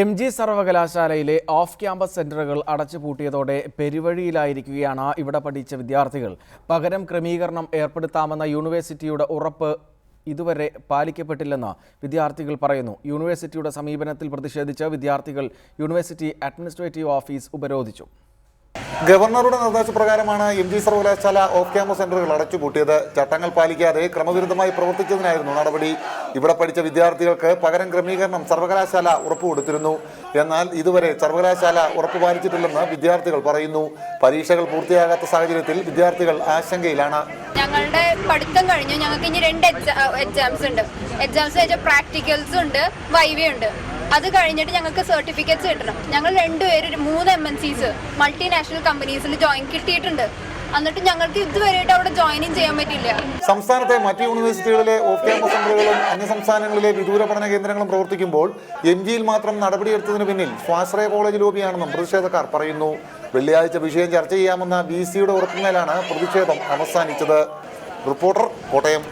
M G സർവകലാശാലയിലെ off campus സെന്ററുകൾ അടച്ചുപൂട്ടിയതോടെ പെരുവഴിയിലായിരിക്കുകയാണ് ഇവിടെ പഠിച്ച വിദ്യാർത്ഥികൾ. പകരം ക്രമീകരണം ഏർപ്പെടുത്താമെന്ന യൂണിവേഴ്സിറ്റിയുടെ ഉറപ്പ് ഇതുവരെ പാലിക്കപ്പെട്ടില്ലെന്ന് വിദ്യാർത്ഥികൾ പറയുന്നു. യൂണിവേഴ്സിറ്റിയുടെ സമീപനത്തിൽ പ്രതിഷേധിച്ച് വിദ്യാർത്ഥികൾ യൂണിവേഴ്സിറ്റി അഡ്മിനിസ്ട്രേറ്റീവ് ഓഫീസ് ഉപരോധിച്ചു. ഗവർണറുടെ നിർദ്ദേശപ്രകാരമാണ് എം ജി സർവകലാശാല ഓഫ് ക്യാമ്പസ് സെന്ററുകൾ അടച്ചുപൂട്ടിയത്. ചട്ടങ്ങൾ പാലിക്കാതെ ക്രമവിരുദ്ധമായി പ്രവർത്തിച്ചതിനായിരുന്നു നടപടി. ഇവിടെ പഠിച്ച വിദ്യാർത്ഥികൾക്ക് പകരം ക്രമീകരണം സർവകലാശാല ഉറപ്പുകൊടുത്തിരുന്നു. എന്നാൽ ഇതുവരെ സർവകലാശാല ഉറപ്പ് പാലിച്ചിട്ടില്ലെന്ന് വിദ്യാർത്ഥികൾ പറയുന്നു. പരീക്ഷകൾ പൂർത്തിയാകാത്ത സാഹചര്യത്തിൽ വിദ്യാർത്ഥികൾ ആശങ്കയിലാണ്. ഞങ്ങളുടെ പഠിത്തം കഴിഞ്ഞു. ഞങ്ങൾക്ക് ഇനി രണ്ട് എക്സാംസ് ഉണ്ട്. എക്സാംസ് പ്രാക്ടിക്കൽസ് ഉണ്ട് വൈവ ഉണ്ട്. അത് കഴിഞ്ഞിട്ട് ഞങ്ങൾക്ക് സർട്ടിഫിക്കറ്റ്സ് കിട്ടണം. ഞങ്ങൾ രണ്ടുപേരും മൂന്ന് എം എൻ സീസ് മൾട്ടിനാഷണൽ കമ്പനീസിൽ ജോയിൻ കിട്ടിയിട്ടുണ്ട്. എന്നിട്ട് ഞങ്ങൾക്ക് ഇതുവരെയായിട്ട് അവിടെ ജോയിനിങ് ചെയ്യാൻ പറ്റില്ല സംസ്ഥാനത്തെ മറ്റ് യൂണിവേഴ്സിറ്റികളിലെ ഓഫ് ക്യാമ്പസ് സെന്ററുകളും അന്യസംസ്ഥാനങ്ങളിലെ വിദൂര പഠന കേന്ദ്രങ്ങളും പ്രവർത്തിക്കുമ്പോൾ എം ജിയിൽ മാത്രം നടപടിയെടുത്തതിന് പിന്നിൽ സ്വാശ്രയ കോളേജ് ലോബിയാണെന്നും പ്രതിഷേധക്കാർ പറയുന്നു. വെള്ളിയാഴ്ച വിഷയം ചർച്ച ചെയ്യാമെന്ന ബി സിയുടെ ഉറപ്പിന്മേലാണ് പ്രതിഷേധം അവസാനിച്ചത്. റിപ്പോർട്ടർ കോട്ടയം.